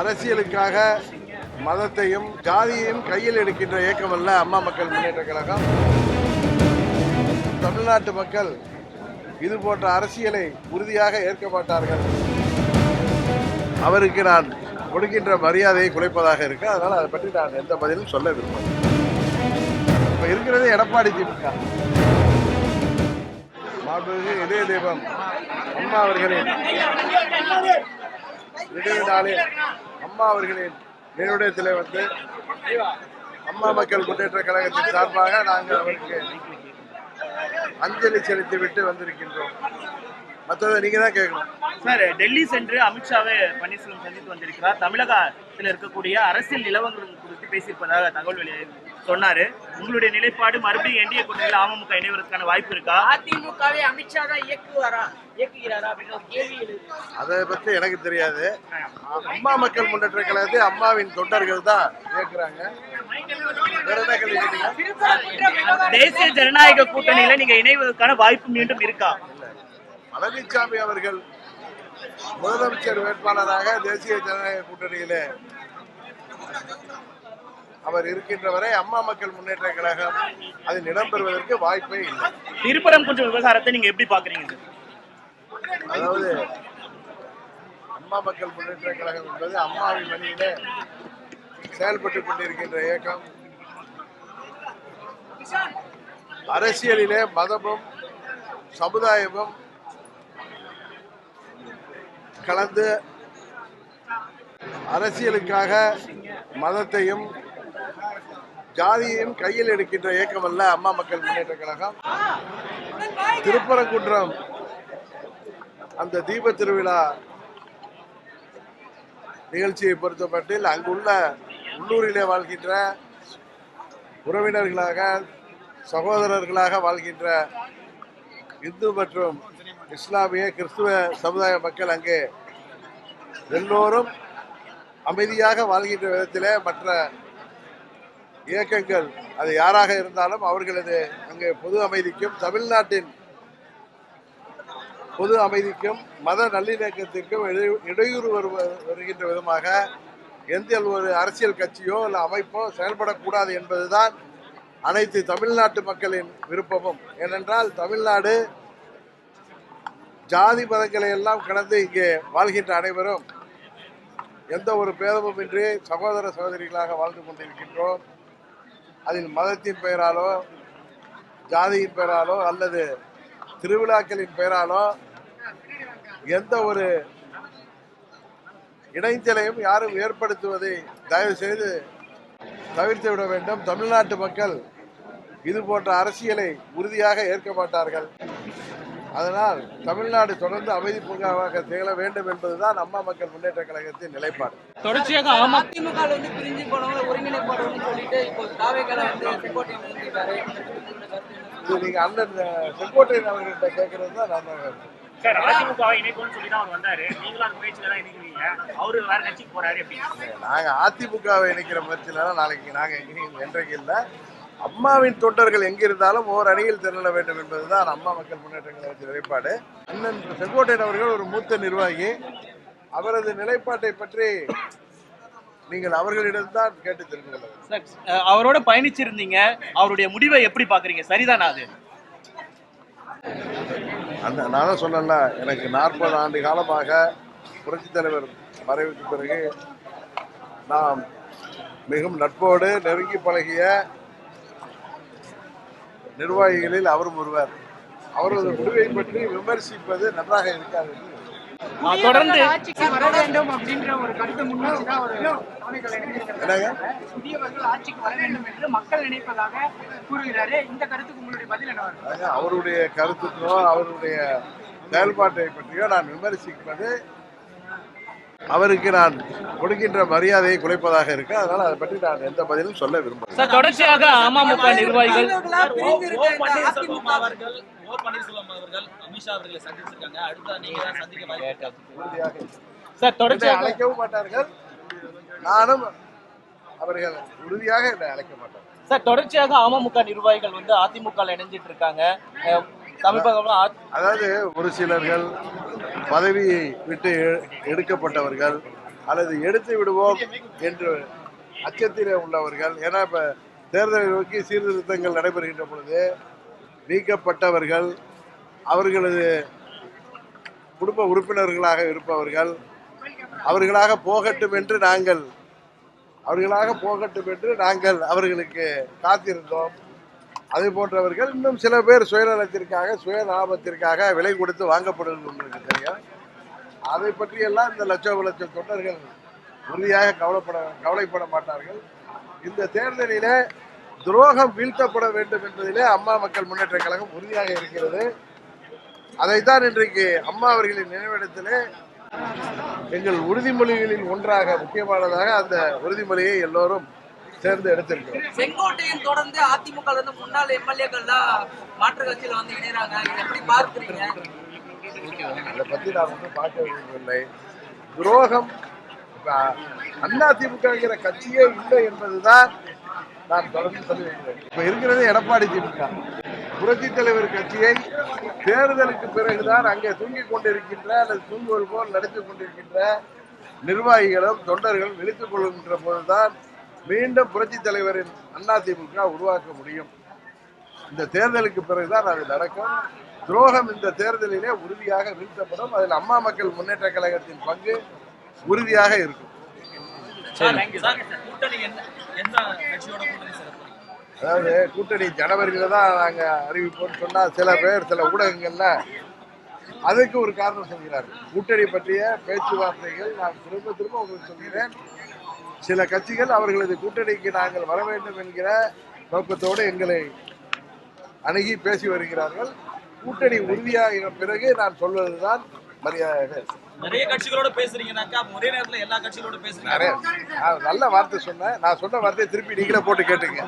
அரசியலுக்காக மதத்தையும் ஜாதியையும் கையில் எடுக்கின்ற இயக்கம் அல்ல அம்மா மக்கள் முன்னேற்ற கழகம். தமிழ்நாட்டு மக்கள் இது போன்ற அரசியலை உறுதியாக ஏற்க மாட்டார்கள். அவருக்கு நான் கொடுக்கின்ற மரியாதையை குலைப்பதாக இருக்கு. அதனால் அதை பற்றி நான் எந்த பதிலும் சொல்ல விரும்புகிறேன். இப்போ இருக்கிறது எடப்பாடி திமுக. மாண்புமிகு இதய தெய்வம் அம்மா அவர்களின் நினைவு நாளில் அம்மா அவர்களின் நினைவிடத்தில் வந்து அம்மா மக்கள் முன்னேற்ற கழகத்தின் சார்பாக நாங்கள் அவருக்கு அஞ்சலி செலுத்தி விட்டு வந்திருக்கின்றோம். மற்றதை நீங்க தான் கேட்கணும். சார் டெல்லி சென்று அமித்ஷாவை பன்னீர்செல்வம் சந்தித்து வந்திருக்கிறார். தமிழகத்தில் இருக்கக்கூடிய அரசியல் நிலவரங்கள் குறித்து பேசியிருப்பதாக தகவல் வெளியாகிறது சொன்னாரு. உங்களுடைய நிலைப்பாடு மறுபடியும் என்டிஏ கூட்டணியில் அமமுக இணைவதற்கான வாய்ப்பு இருக்கா? அதிமுகவை அமித்ஷா தான் இயக்குவாரா இயக்குகிறாரா அப்படின்ற கேள்வி அதை பற்றி எனக்கு தெரியாது. அம்மா மக்கள் முன்னேற்ற கழகத்தை அம்மாவின் தொண்டர்கள் தான் இயக்குறாங்க. தேசிய ஜனநாயக கூட்டணியில நீங்க இணைவதற்கான வாய்ப்பு மீண்டும் இருக்கா? பழனிசாமி அவர்கள் முதலமைச்சர் வேட்பாளராக தேசிய ஜனநாயக கூட்டணியிலே அவர் இருக்கின்ற வரை அம்மா மக்கள் முன்னேற்ற கழகம் அதில் இடம்பெறுவதற்கு வாய்ப்பே இல்லை. திருப்பரம் கொஞ்சம் விவகாரத்தை நீங்க எப்படி பாக்குறீங்க? அதாவது அம்மா மக்கள் முன்னேற்ற கழகம் என்பது அம்மாவின் வழியிலே செயல்பட்டு கொண்டிருக்கின்ற இயக்கம். அரசியலிலே மதமும் சமுதாயமும் கலந்து அரசியலுக்காக மதத்தையும் ஜாதியையும் கையில் எடுக்கின்ற இயக்கம் அல்ல அம்மா மக்கள் முன்னேற்ற கழகம். திருப்பரங்குன்றம் அந்த தீப திருவிழா நிகழ்ச்சியை பொறுத்தமட்டில் அங்குள்ள உள்ளூரிலே வாழ்கின்ற உறவினர்களாக சகோதரர்களாக வாழ்கின்ற இந்து மற்றும் இஸ்லாமிய கிறிஸ்துவ சமுதாய மக்கள் அங்கே எல்லோரும் அமைதியாக வாழ்கின்ற விதத்தில் மற்ற இயக்கங்கள் அது யாராக இருந்தாலும் அவர்களது அங்கே பொது அமைதிக்கும் தமிழ்நாட்டின் பொது அமைதிக்கும் மத நல்லிணக்கத்திற்கும் இடையூறு வருவ- வருகின்ற விதமாக எந்த ஒரு அரசியல் கட்சியோ இல்லை அமைப்போ செயல்படக்கூடாது என்பதுதான் அனைத்து தமிழ்நாட்டு மக்களின் விருப்பமும். ஏனென்றால் தமிழ்நாடு ஜாதி மதங்களை எல்லாம் கடந்து இங்கே வாழ்கின்ற அனைவரும் எந்த ஒரு பேதமுமின்றி சகோதர சகோதரிகளாக வாழ்ந்து கொண்டிருக்கின்றோம். அதில் மதத்தின் பெயராலோ ஜாதியின் பெயராலோ அல்லது திருவிழாக்களின் பெயராலோ எந்த ஒரு இடைஞ்சலையும் யாரும் ஏற்படுத்துவதை தயவு செய்து தவிர்த்து விட வேண்டும். தமிழ்நாட்டு மக்கள் இது போன்ற அரசியலை உறுதியாக ஏற்க மாட்டார்கள். அதனால் தமிழ்நாடு தொடர்ந்து அமைதி பூங்காவாக திகழ வேண்டும் என்பதுதான் அம்மா மக்கள் முன்னேற்ற கழகத்தின் நிலைப்பாடு. தொடர்ச்சியாக அதிமுக வந்து பிரிஞ்சு போனவங்க ஒருங்கிணைப்பாடுன்னு சொல்லிட்டு இப்போ தாவேக்கால வந்து நீங்க அண்ணன் செங்கோட்டையன் அவர்கிட்ட கேட்கறது தான் நான் சார் சொல்லி தான் அவர் வந்தாரு. நீங்களும் அந்த முயற்சியில தான் இணைக்கிறீங்க. அவரு வேற கட்சிக்கு போறாரு எப்படி நாங்க அதிமுகவை இணைக்கிற முயற்சியில நாளைக்கு நாங்க என்றைக்கு இல்லை. அம்மாவின் தொண்டர்கள் எங்கிருந்தாலும் ஓர் அணியில் திரள வேண்டும் என்பதுதான் அம்மா மக்கள் முன்னேற்ற கழகத்தின் நிலைப்பாடு. அண்ணன் செங்கோட்டையன் அவர்கள் ஒரு மூத்த நிர்வாகி. அவரது நிலைப்பாட்டை பற்றி நீங்கள் அவர்களிடம்தான் கேட்டு தெரிந்து கொள்ள அவரோட பயணிச்சிருந்தீங்க. அவருடைய முடிவை எப்படி பாக்குறீங்க சரிதானா அது? அந்த நான் தான் சொன்னேன்ல எனக்கு நாற்பது ஆண்டு காலமாக புரட்சித் தலைவர் மறைவுக்கு பிறகு நாம் மிகவும் நட்போடு நெருங்கி பழகிய நிர்வாகிகளில் அவரும் ஒருவர். அவரது முடிவை பற்றி விமர்சிப்பது நன்றாக இருக்காது தொடர்ந்து ஆட்சிக்கு வர வேண்டும் அப்படின்ற ஒரு கருத்தை முன்வச்சு தான் ஒரு தாவேக்கால இணைந்திருக்காரு என்னங்க? புதியவர்கள் ஆட்சிக்கு வர வேண்டும் என்று மக்கள் நினைப்பதாக கூறுகிறாரு இந்த கருத்துக்கு உங்களுடைய பதில் என்ன வரும்? அதாங்க, அவருடைய கருத்துக்கோ அவருடைய செயல்பாட்டை பற்றியோ நான் விமர்சிப்பது அவருக்கு நான் கொடுக்கின்ற மரியாதையை குலைப்பதாக இருக்கு. அதனால அதை பற்றி நான் எந்த பதிலும் சொல்ல விரும்புகிறேன் சார் தொடர்ச்சியாக அமமுக நிர்வாகிகள் சார் தொடர்ச்சியாக அழைக்கவும் மாட்டார்கள். நானும் அவர்கள் உறுதியாக என்னை அழைக்க மாட்டார்கள். சார் தொடர்ச்சியாக அமமுக நிர்வாகிகள் வந்து அதிமுக இணைஞ்சிட்டு இருக்காங்க. அ- அதாவது ஒரு சிலர்கள் பதவியை விட்டு எ- எடுக்கப்பட்டவர்கள் அல்லது எடுத்து விடுவோம் என்று அச்சத்திலே உள்ளவர்கள். ஏன்னா இப்போ தேர்தலை நோக்கி சீர்திருத்தங்கள் நடைபெறுகின்ற பொழுது நீக்கப்பட்டவர்கள் அவர்களது குடும்ப உறுப்பினர்களாக இருப்பவர்கள் அவர்களாக போகட்டும் என்று நாங்கள் அவர்களாக போகட்டும் என்று நாங்கள் அவர்களுக்கு காத்திருந்தோம். அது போன்றவர்கள் இன்னும் சில பேர் சுயநலத்திற்காக சுய லாபத்திற்காக விலை கொடுத்து வாங்கப்படுவது உங்களுக்கு தெரியும் அதை பற்றியெல்லாம் இந்த லட்சம் லட்சம் தொண்டர்கள் உறுதியாக கவலைப்பட கவலைப்பட மாட்டார்கள். இந்த தேர்தலிலே துரோகம் வீழ்த்தப்பட வேண்டும் என்பதிலே அம்மா மக்கள் முன்னேற்ற கழகம் உறுதியாக இருக்கிறது. அதைத்தான் இன்றைக்கு அம்மா அவர்களின் நினைவிடத்திலே எங்கள் உறுதிமொழிகளில் ஒன்றாக முக்கியமானதாக அந்த உறுதிமொழியை எல்லோரும் சேர்ந்து எடுத்திருக்கிறோம் செங்கோட்டையன் தொடர்ந்து அதிமுக முன்னாள் எம்எல்ஏக்கள் தான் மாற்று கட்சியில வந்து இணையறாங்க. எப்படி பார்க்கிறீங்க? அதை பத்தி நான் ஒன்றும் பார்க்க விரும்பவில்லை. துரோகம் அண்ணா திமுகங்கிற கட்சியே இல்லை என்பதுதான் நான் தொடர்ந்து சொல்லி வருகிறேன் இப்ப இருக்கிறது எடப்பாடி திமுக. புரட்சி தலைவர் கட்சியை தேர்தலுக்கு பிறகுதான் அங்கே தூங்கிக் கொண்டிருக்கின்ற அல்லது தூங்குவது போல் நடித்துக் கொண்டிருக்கின்ற நிர்வாகிகளும் தொண்டர்களும் விழித்துக் கொள்கின்ற போதுதான் மீண்டும் புரட்சி தலைவரின் அண்ணா திமுக உருவாக்க முடியும். இந்த தேர்தலுக்கு பிறகுதான் அது நடக்கும். துரோகம் இந்த தேர்தலிலே உறுதியாக வீழ்த்தப்படும். அதில் அம்மா மக்கள் முன்னேற்ற கழகத்தின் பங்கு உறுதியாக இருக்கும்? அதாவது கூட்டணி ஜனவரியில தான் நாங்க அறிவிப்போம்னு சொன்னா சில பேர் சில ஊடகங்கள்ல அதுக்கு ஒரு காரணம் சொல்கிறார்கள். கூட்டணி பற்றிய பேச்சுவார்த்தைகள் நான் திரும்ப திரும்ப உங்களுக்கு சொல்கிறேன். சில கட்சிகள் அவர்களது கூட்டணிக்கு நாங்கள் வர வேண்டும் என்கிற நோக்கத்தோடு எங்களை அணுகி பேசி வருகிறார்கள். கூட்டணி உறுதியாகிற பிறகு நான் சொல்வதுதான் மரியாதை நிறைய கட்சிகளோட பேசுறீங்கன்னாக்கா அப்ப ஒரே நேரத்துல எல்லா கட்சிகளோட பேசுறீங்க. நல்ல வார்த்தை சொன்னேன். நான் சொன்ன வார்த்தையை திருப்பி நீங்களே போட்டு கேட்டுங்க.